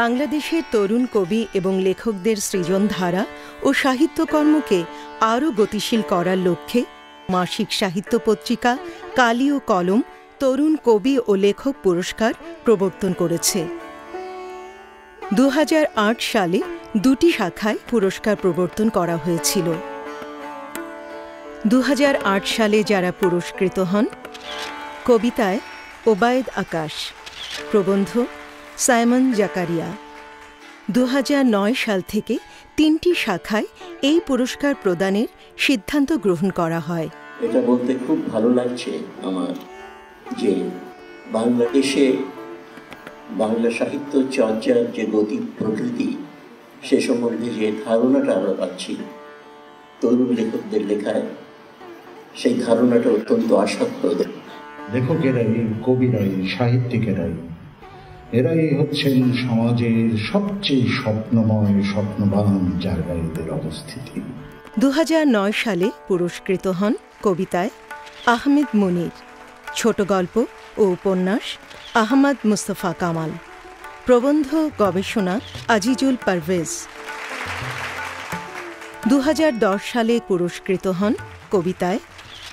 বাংলাদেশের তরুণ কবি এবং লেখকদের সৃজনধারা ও সাহিত্যকর্মকে আরও গতিশীল করার লক্ষ্যে মাসিক সাহিত্য পত্রিকা, কালি ও কলম, তরুণ কবি ও লেখক পুরস্কার প্রবর্তন করেছে। দু হাজার আট সালে দুটি শাখায় পুরস্কার প্রবর্তন করা হয়েছিল। দু হাজার আট সালে যারা পুরস্কৃত হন, কবিতায় ওবায়দ আকাশ, প্রবন্ধ সাইমন জাকারিয়া। দু হাজার নয় সাল থেকে তিনটি শাখায় এই পুরস্কার প্রদানের সিদ্ধান্ত গ্রহণ করা হয়। এটা বলতে খুব ভালো লাগছে আমার যে বাংলাদেশে বাংলা সাহিত্য চর্চার যে গতি প্রকৃতি সে সম্বন্ধে যে ধারণাটা আমরা পাচ্ছি তরুণ লেখকদের লেখায় সেই ধারণাটা অত্যন্ত আশাপ্রদ। লেখকেরাই কবিরাই সাহিত্যিকেরাই এরাই হচ্ছেন সমাজের সবচেয়ে স্বপ্নময়, স্বপ্নবান জায়গায় এদের অবস্থিতি। দু হাজার নয় সালে পুরস্কৃত হন কবিতায় আহমেদ মুনির। ছোট গল্প ও উপন্যাস আহমদ মুস্তফা কামাল। প্রবন্ধ গবেষণা আজিজুল পারভেজ। দু হাজার দশ সালে পুরস্কৃত হন কবিতায়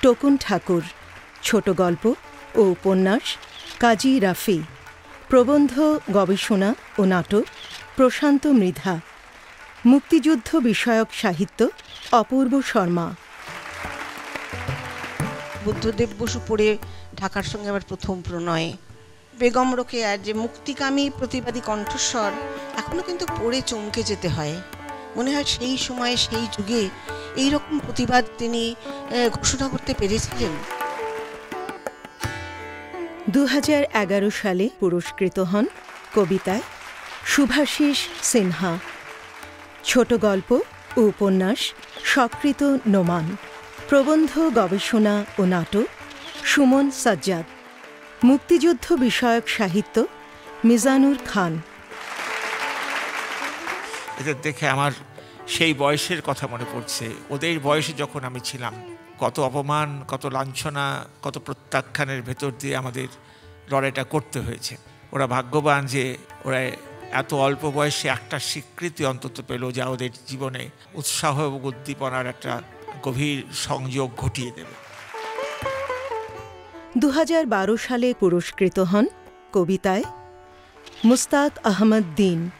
টকুন ঠাকুর। ছোট গল্প ও উপন্যাস কাজী রাফি। প্রবন্ধ, গবেষণা ও নাটক, প্রশান্ত মৃধা। মুক্তিযুদ্ধ বিষয়ক সাহিত্য, অপূর্ব শর্মা। বুদ্ধদেব বসু পড়ে ঢাকার সঙ্গে আমার প্রথম প্রণয়। বেগম রোকেয়ার যে মুক্তিকামী প্রতিবাদী কণ্ঠস্বর, এখনও কিন্তু পড়ে চমকে যেতে হয়। মনে হয় সেই সময়ে, সেই যুগে এই রকম প্রতিবাদ তিনি ঘোষণা করতে পেরেছিলেন। দু হাজার এগারো সালে পুরস্কৃত হন কবিতায় শুভাশিস সিনহা। ছোট গল্প ও উপন্যাস সকৃত নোমান, প্রবন্ধ, গবেষণা ও নাটক, সুমন সাজ্জাদ। মুক্তিযুদ্ধ বিষয়ক সাহিত্য, মিজানুর খান। এদের দেখে আমার সেই বয়সের কথা মনে পড়ছে। ওদের বয়সে যখন আমি ছিলাম, কত অপমান, কত লাঞ্ছনা, কত প্রত্যাখ্যানের ভেতর দিয়ে আমাদের লড়াইটা করতে হয়েছে। ওরা ভাগ্যবান যে ওরা এত অল্প বয়সে একটা স্বীকৃতি অন্তত পেল যা ওদের জীবনে উৎসাহ এবং উদ্দীপনার একটা গভীর সংযোগ ঘটিয়ে দেবে। দু হাজার বারো সালে পুরস্কৃত হন কবিতায় মুস্তাক আহমদ দিন।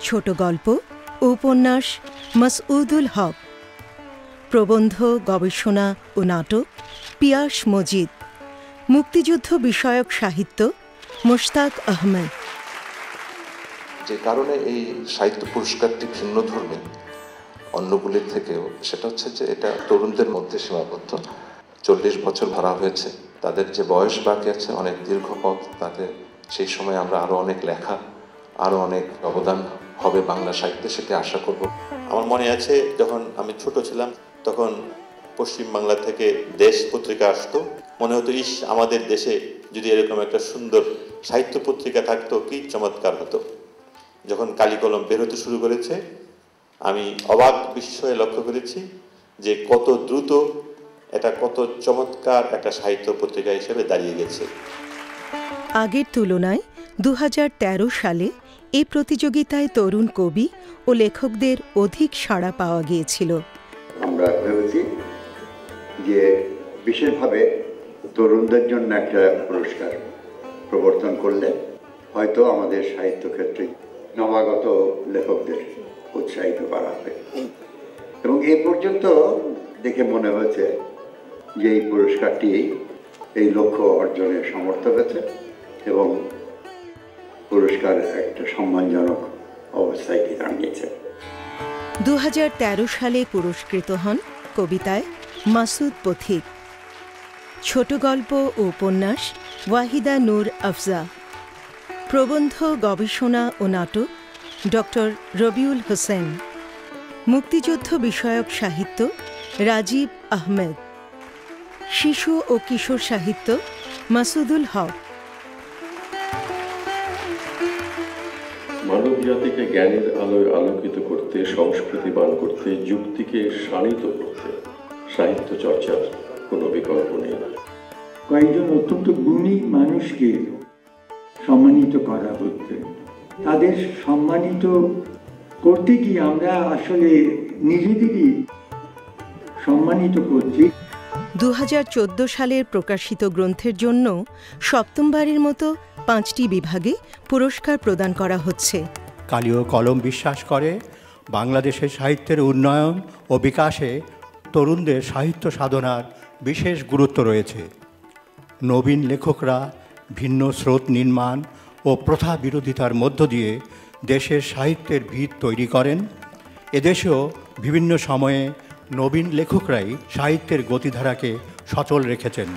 ছোট গল্প উপন্যাস মসউদুল হক। প্রবন্ধ, গবেষণা ও নাটক, পিয়াস মজিদ। মুক্তিযুদ্ধ বিষয়ক সাহিত্য, মুশতাক আহমেদ। যে কারণে এই সাহিত্য পুরস্কারটি ভিন্ন ধর্মী অন্যগুলির থেকেও, সেটা হচ্ছে যে এটা তরুণদের মধ্যে সীমাবদ্ধ। চল্লিশ বছর ধরা হয়েছে। তাদের যে বয়স বাকি আছে, অনেক দীর্ঘ পথ, তাদের সেই সময় আমরা আরও অনেক লেখা আরও অনেক অবদান হবে বাংলা সাহিত্যে সেটি আশা করব। আমার মনে আছে, যখন আমি ছোট ছিলাম, তখন পশ্চিম বাংলা থেকে দেশ পত্রিকা আসতো। মনে হতো, ইস, আমাদের দেশে যদি এরকম একটা সুন্দর সাহিত্য পত্রিকা থাকতো, কি চমৎকার হতো। যখন কালি কলম বেরোতে শুরু করেছে, আমি অবাক বিস্ময়ে লক্ষ্য করেছি যে কত দ্রুত এটা কত চমৎকার একটা সাহিত্য পত্রিকা হিসেবে দাঁড়িয়ে গেছে। আগের তুলনায় দু হাজার তেরো সালে এই প্রতিযোগিতায় তরুণ কবি ও লেখকদের অধিক সাড়া পাওয়া গিয়েছিল। আমরা ভেবেছি যে বিশেষভাবে তরুণদের জন্য একটা পুরস্কার প্রবর্তন করলে হয়তো আমাদের সাহিত্য ক্ষেত্রে নবাগত লেখকদের উৎসাহিত করা হবে। এবং এ পর্যন্ত দেখে মনে হয়েছে যে এই পুরস্কারটি এই লক্ষ্য অর্জনে সমর্থ হয়েছে এবং পুরস্কার একটা সম্মানজনক অবস্থায় দাঁড়িয়েছে। দু হাজার তেরো সালে পুরস্কৃত হন কবিতায় মাসুদ পথিক। ছোট গল্প ও উপন্যাস ওয়াহিদা নূর আফজা। প্রবন্ধ, গবেষণা ও নাটক ডক্টর রবিউল হোসেন। মুক্তিযুদ্ধ বিষয়ক সাহিত্য রাজীব আহমেদ। শিশু ও কিশোর সাহিত্য মাসুদুল হক। মানব জাতিকে জ্ঞানের আলোয় আলোকিত করতে সংস্কৃতিবান করতে, যুক্তিকে শানিত করতে সাহিত্য চর্চার কোনো বিকল্প নেই। কয়েকজন অত্যন্ত গুণী মানুষকে সম্মানিত করা হচ্ছে। তাদের সম্মানিত করতে গিয়ে আমরা আসলে নিজেদেরই সম্মানিত করছি। দু হাজার চোদ্দ সালের প্রকাশিত গ্রন্থের জন্য সপ্তমবারের মতো পাঁচটি বিভাগে পুরস্কার প্রদান করা হচ্ছে। কালীয় কলম বিশ্বাস করে, বাংলাদেশের সাহিত্যের উন্নয়ন ও বিকাশে তরুণদের সাহিত্য সাধনার বিশেষ গুরুত্ব রয়েছে। নবীন লেখকরা ভিন্ন স্রোত নির্মাণ ও প্রথা বিরোধিতার মধ্য দিয়ে দেশের সাহিত্যের ভিত তৈরি করেন। এদেশেও বিভিন্ন সময়ে নবীন লেখকরাই সাহিত্যের গতিধারাকে সচল রেখেছেন।